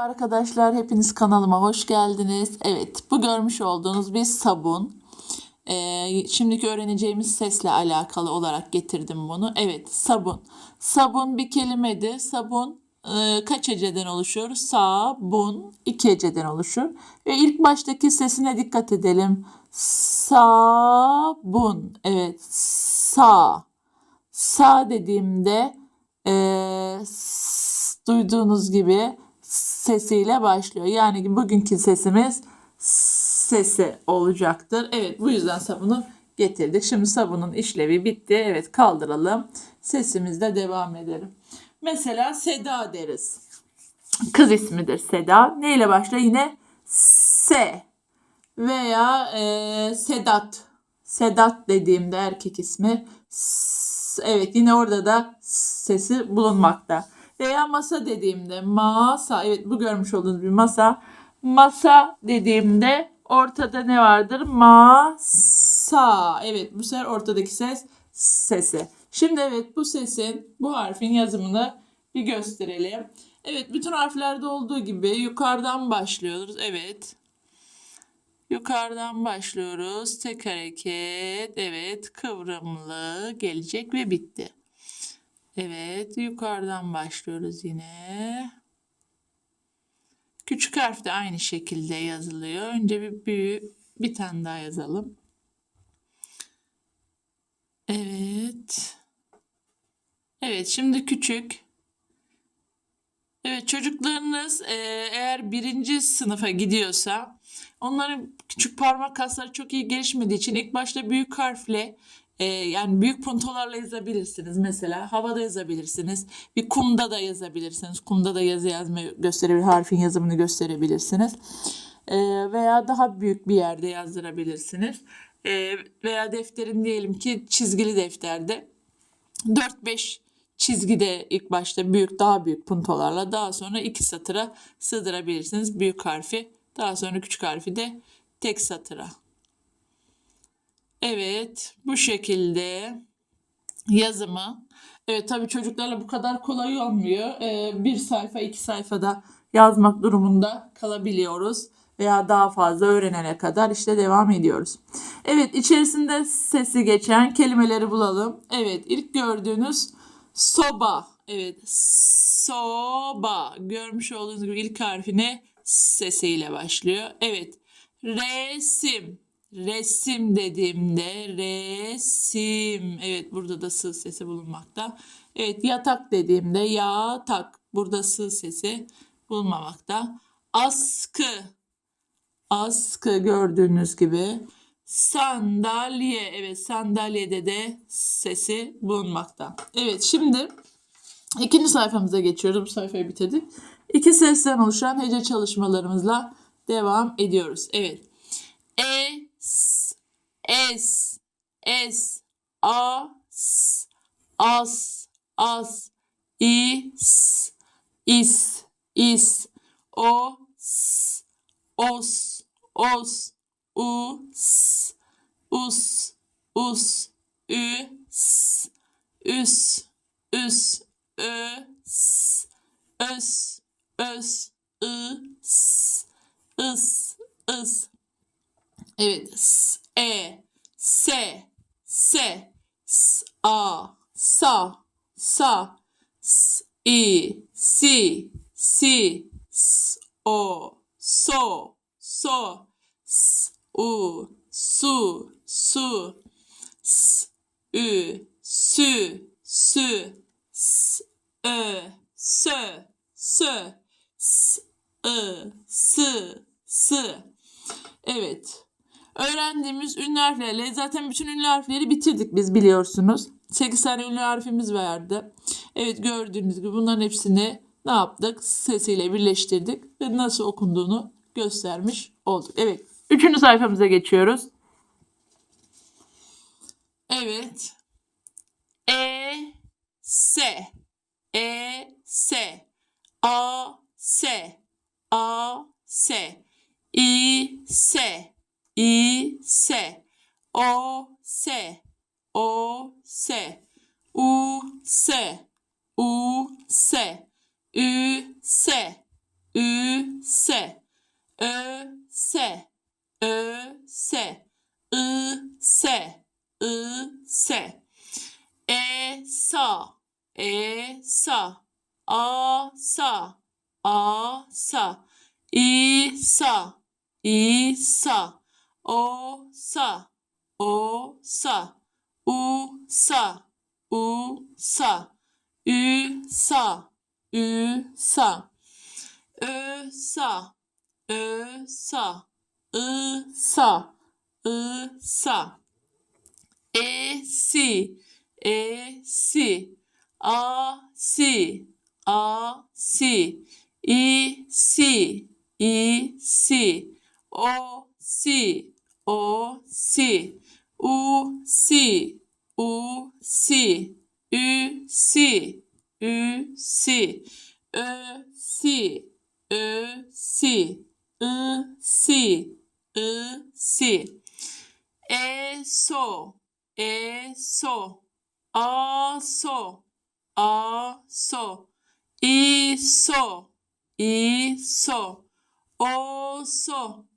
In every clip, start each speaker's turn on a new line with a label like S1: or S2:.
S1: Arkadaşlar hepiniz kanalıma hoş geldiniz. Evet bu görmüş olduğunuz bir sabun. Ee, şimdiki öğreneceğimiz sesle alakalı olarak getirdim bunu. Evet sabun. Sabun bir kelimedir. Sabun e, kaç heceden oluşur? Sabun iki heceden oluşur. Ve ilk baştaki sesine dikkat edelim. Sabun. Evet sa. Sa dediğimde e, duyduğunuz gibi sesiyle başlıyor. Yani bugünkü sesimiz sesi olacaktır. Evet bu yüzden sabunu getirdik. Şimdi sabunun işlevi bitti. Evet kaldıralım. Sesimizle devam edelim. Mesela Seda deriz. Kız ismidir Seda. Ne ile başlıyor? Yine S veya e, Sedat. Sedat dediğimde erkek ismi. S- Evet yine orada da sesi bulunmakta. Veya masa dediğimde masa. Evet bu görmüş olduğunuz bir masa. Masa dediğimde ortada ne vardır? Masa. Evet bu sefer ortadaki ses sesi. Şimdi evet bu sesin bu harfin yazımını bir gösterelim. Evet bütün harflerde olduğu gibi yukarıdan başlıyoruz. Evet. Yukarıdan başlıyoruz. Tek hareket. Evet. Kıvrımlı gelecek ve bitti. Evet. Yukarıdan başlıyoruz yine. Küçük harf de aynı şekilde yazılıyor. Önce bir büyük bir tane daha yazalım. Evet. Evet. Şimdi küçük. Evet çocuklarınız e, eğer birinci sınıfa gidiyorsa onların küçük parmak kasları çok iyi gelişmediği için ilk başta büyük harfle e, yani büyük puntolarla yazabilirsiniz. Mesela havada yazabilirsiniz. Bir kumda da yazabilirsiniz. Kumda da yazı yazmayı gösterebilir harfin yazımını gösterebilirsiniz. E, veya daha büyük bir yerde yazdırabilirsiniz. E, veya defterin diyelim ki çizgili defterde 4-5 çizgide ilk başta büyük daha büyük puntolarla daha sonra iki satıra sığdırabilirsiniz. Büyük harfi. Daha sonra küçük harfi de tek satıra. Evet bu şekilde yazımı. Evet tabii çocuklarla bu kadar kolay olmuyor. Ee, bir sayfa iki sayfada yazmak durumunda kalabiliyoruz. Veya daha fazla öğrenene kadar işte devam ediyoruz. Evet içerisinde sesi geçen kelimeleri bulalım. Evet ilk gördüğünüz soba. Evet soba. Görmüş olduğunuz gibi ilk harfine sesiyle başlıyor. Evet resim. Resim dediğimde resim. Evet burada da sı sesi bulunmakta. Evet yatak dediğimde yatak. Burada sı sesi bulunmamakta. Askı. Askı gördüğünüz gibi. Sandalye. Evet sandalyede de sesi bulunmakta. Evet şimdi ikinci sayfamıza geçiyoruz. Bu sayfayı bitirdik. İki sesten oluşan hece çalışmalarımızla devam ediyoruz. Evet. E, es, es, as, as, i, s, is, is, o, s, os, os, u, s, us, us, ü, s, üs, üs, ö, s, ös, ös, ı, s, ıs, ıs. Evet. S, e, se, se, s, a, sa, sa, s, i, si, si, s, o, so, so, s, u, su, su, s, ü, sü, sü, s, ö, sö, sö, s, ı, sı, sı. Evet. Öğrendiğimiz ünlü harflerle zaten bütün ünlü harfleri bitirdik biz biliyorsunuz. 8 tane ünlü harfimiz vardı. Evet gördüğünüz gibi bunların hepsini ne yaptık? Sesiyle birleştirdik ve nasıl okunduğunu göstermiş olduk. Evet. Üçüncü sayfamıza geçiyoruz. Evet. E, S, E, S, A, S, A, S, I, S, I, S, O, S, O, S, U, S, U, S, Ü, S, ü, se, ö, se, ö, se, ı, se, ı, se, e, sa, e, sa, a, sa, a, sa, i, sa, i, sa, o, sa, o, sa, u, sa, u, sa, ü, sa, ü, sa, ö, sa, ö, sa, ı, sa, ı, sa, e, si, e, si, a, si, a, si, i, si, i, si, o, si, o, si, u, si, u, si, ü, si, ü, si, ö, si, ö, si, ı, si, ı, si, e, so, e, so, a, so, a, so, i, so, i, so, o, so,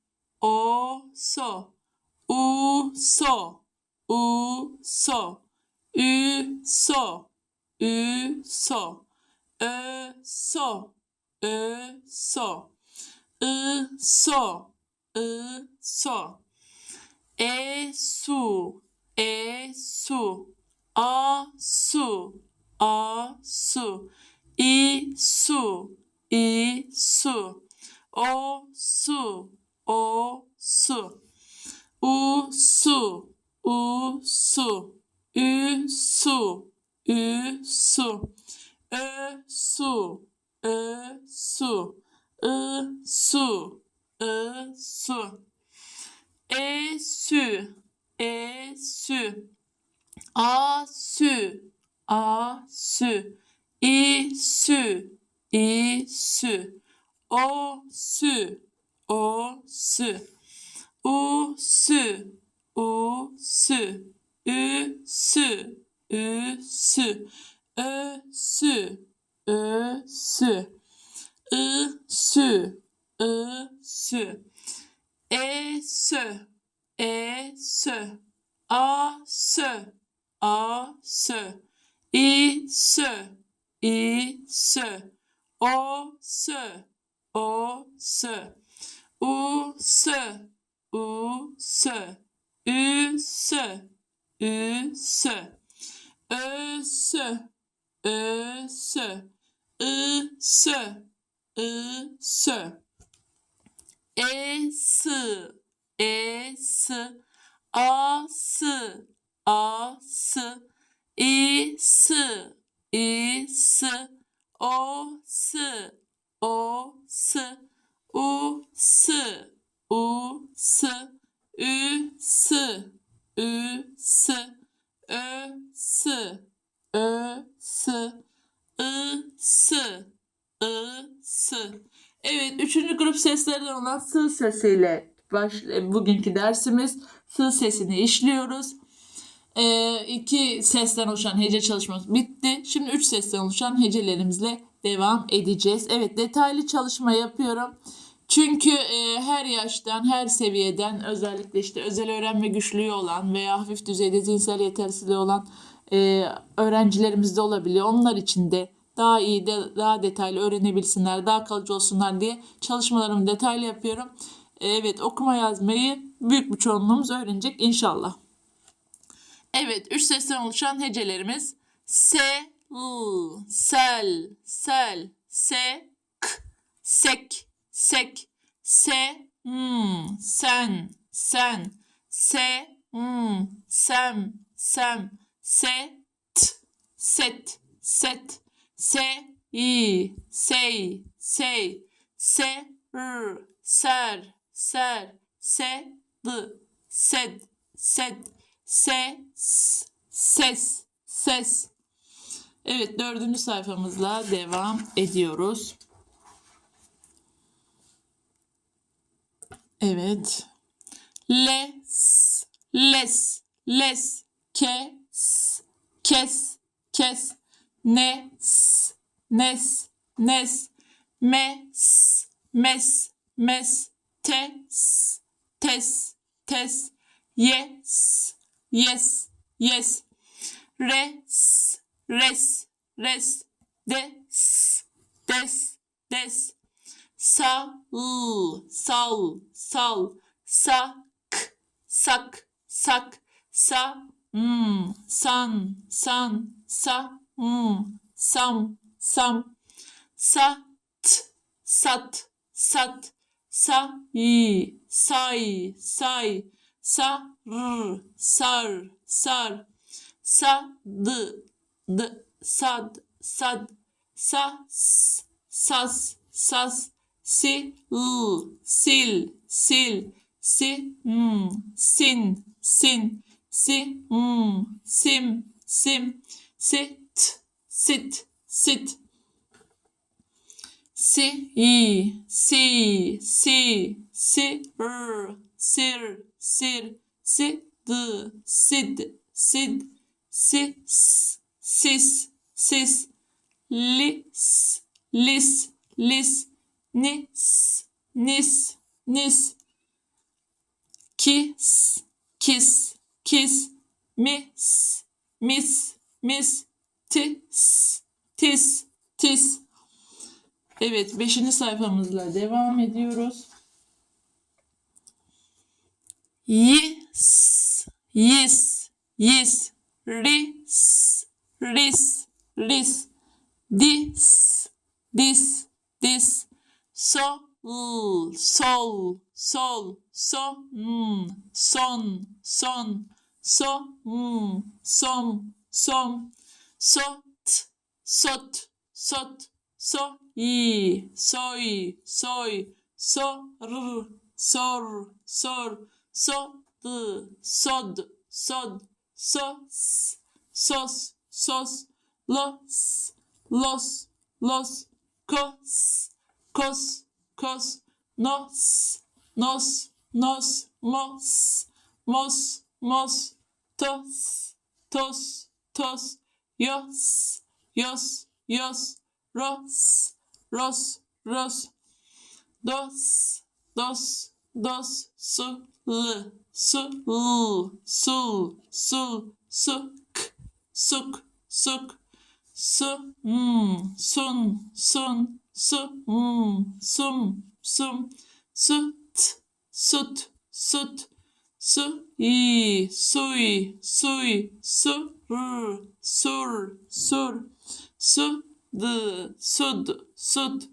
S1: o, so, u, so, u, so, ü, so, ü, so, ö, so, ö, so, ı, so, o, su, u, su, u, su, ü, su, ü, su, ö, su, ö, su, ı, su, ı, su, e, sü, e, sü, a, sü, a, sü, i, sü, i, sü, o, sü, o, sü, u, sü, u, sü, ü, sü, ü, sü, ö, sü, ö, sü, ı, sü, ı, sü, e, sö, e, sö, a, sö, a, sö, i, sö, i, sö, o, sö, o, sö, u, sö, u, sö, ü, sö, ü, sö, ö, sö, ö, sö, ı, sö, ı, sö, e, sı, e, sı, a, sı, a, sı, i, sı, i, sı, o, sı, o, sı, u, sı, u, sı, ü, sı, ü, sı, ö, sı, ö, sı, ı, sı, ı, sı. Evet, üçüncü grup seslerden olan sığ sesiyle baş, e, bugünkü dersimiz sığ sesini işliyoruz. Ee, iki sesten oluşan hece çalışmamız bitti. Şimdi üç sesten oluşan hecelerimizle devam edeceğiz. Evet, detaylı çalışma yapıyorum. Çünkü e, her yaştan, her seviyeden özellikle işte özel öğrenme güçlüğü olan veya hafif düzeyde zihinsel yetersizliği olan e, öğrencilerimiz de olabiliyor. Onlar için de daha iyi, de, daha detaylı öğrenebilsinler, daha kalıcı olsunlar diye çalışmalarımı detaylı yapıyorum. Evet, okuma yazmayı büyük bir çoğunluğumuz öğrenecek inşallah. Evet, üç sesten oluşan hecelerimiz se, l, sel, sel, se, k, sek, sek, se, m, sen, sen, se, m, sem, sem, se, t, set, set, se, i, sey, sey, se, r, ser, ser, se, d, sed, sed, se, s, ses, ses. Evet dördüncü sayfamızla devam ediyoruz. Evet. Les, les, les, kes, kes, kes, nes, nes, nes, mes, mes, mes, tes, tes, tes, yes, yes, yes, res, res, res, des, des, des, sal, sal, sal, sak, sak, sak, sa, mm, san, san, sa, mm, sam, sam, sa, t, sat, sat, sa, i, say, say, sa, r, sar, sar, sa, d, d, sad, sad, sa, s, sas, sas, sil, sil, si, mm, sin, sin, si, mm, sim, sim, sit, sit, sit, si, si, si, sir, sir, si, d, sid, sid, si, s, sis, sis, lis, lis, lis, nis, nis, nis, kiss, kiss, kiss, miss, miss, miss, tis, tis, tis. Evet, beşinci sayfamızla devam ediyoruz. Yes, yes, yes, ris, ris, ris, this, this, this, so, l, sol, sol, so, mm, son, son, so, mm, som, som, so, t, sot, sot, so, i, soy, soy, so, r, sor, sor, so, d, sod, sod, so, s, sos, sos, los, los, los, cos, cos, cos, nos, nos, nos, mos, mos, mos, tos, tos, tos, yos, yos, yos, ros, ros, ros, dos, dos, dos, su, l, su, l, sul, sul, suk, suk, suk, su, mm, sun, sun, su, mm, sum, sum, sut, sut, sut, su, i, sui, sui, su, r, sur, sur, su, d, sud, sud,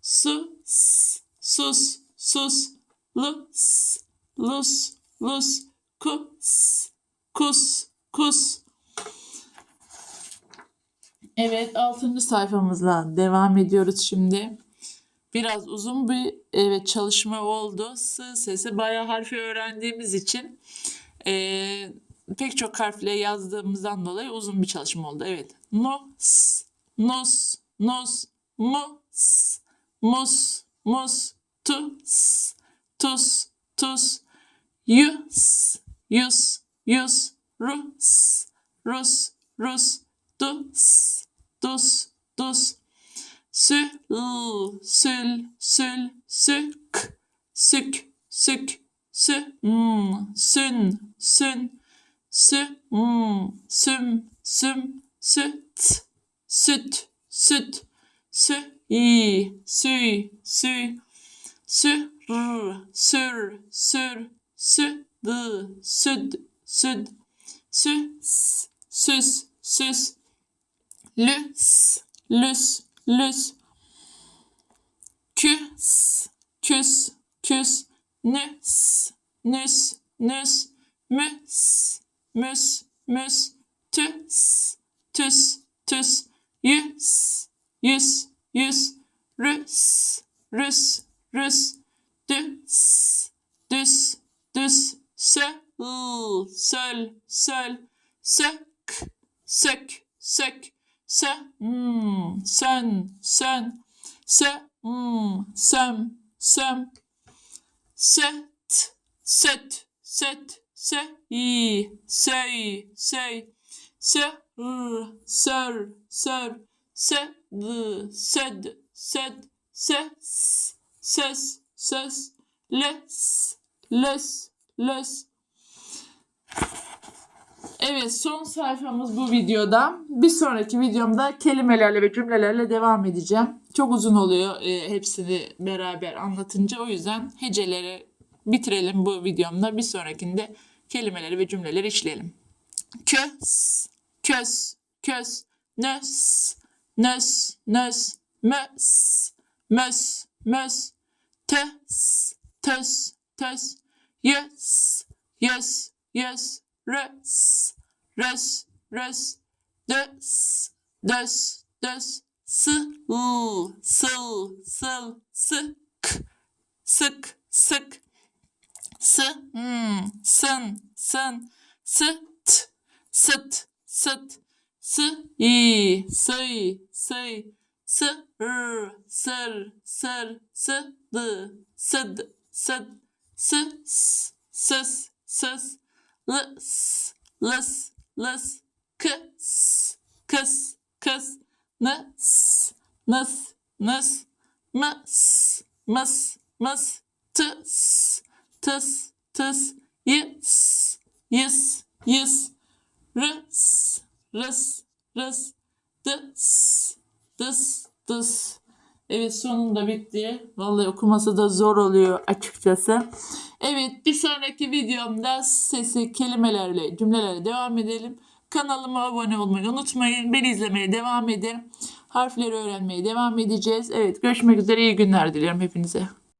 S1: su, s, sus, sus, lus, lus, lus, kus, kus, kus. Evet, 6. sayfamızla devam ediyoruz şimdi. Biraz uzun bir evet çalışma oldu. S sesi bayağı harfi öğrendiğimiz için eee, pek çok harfle yazdığımızdan dolayı uzun bir çalışma oldu. Evet. Nos, nos, nos, mos, mus, mus, tus, tus, tus, yus, yus, yus, rus, rus, rus, dus, dus, dus, sül, sül, sül, sük, sük, sük, sü, mm, sün, sün, sü, mm, süm, süm, süt, süt, süt, sü, i, süy, süy, sür, sür, sür, süd, süd, süd, süs, süs, süs, lüs, lüs, lüs, küs, küs, küs, nüs, nüs, nüs, müs, müs, müs, tüs, tüs, tüs, yüz, yüz, yüz, rüs, rüs, rüs, düs, düs, düs, söl, söl, söl, sök, sök, sök, sö, mm, sön, sön, sö, mm, söm, söm, söt, söt, söt, sö, i, söy, söy, sör, sör, sör, söd, söd, söd, sös, söz, söz, lös, lös, lös. Evet son sayfamız bu videoda. Bir sonraki videomda kelimelerle ve cümlelerle devam edeceğim. Çok uzun oluyor e, hepsini beraber anlatınca. O yüzden heceleri bitirelim bu videomda. Bir sonrakinde kelimeleri ve cümleleri işleyelim. Kös, kös, kös, nös, nös, nös, mös, mös, mös, tös, tös, tös, yös, yös, yös, rös, rös, rös, dös, dös, dös, sıl, sıl, sıl, sık, sık, sık, sı, hmm, sın, sın, sıt, sıt, sıt, sı, i, sıy, sıy, sır, sır, sır, sıdı, sıd, sıd, sıs, sıs, sıs, lıs, lıs, lıs, kıs, kıs, kıs, nıs, nıs, nıs, mıs, mıs, mıs, tıs, tıs, tıs, yıs, yıs, yıs, rıs, rıs, rıs, dıs, dıs, dıs. Evet sonunda bitti. Vallahi okuması da zor oluyor açıkçası. Evet bir sonraki videomda sesi kelimelerle cümlelerle devam edelim. Kanalıma abone olmayı unutmayın. Beni izlemeye devam edin. Harfleri öğrenmeye devam edeceğiz. Evet görüşmek üzere iyi günler diliyorum hepinize.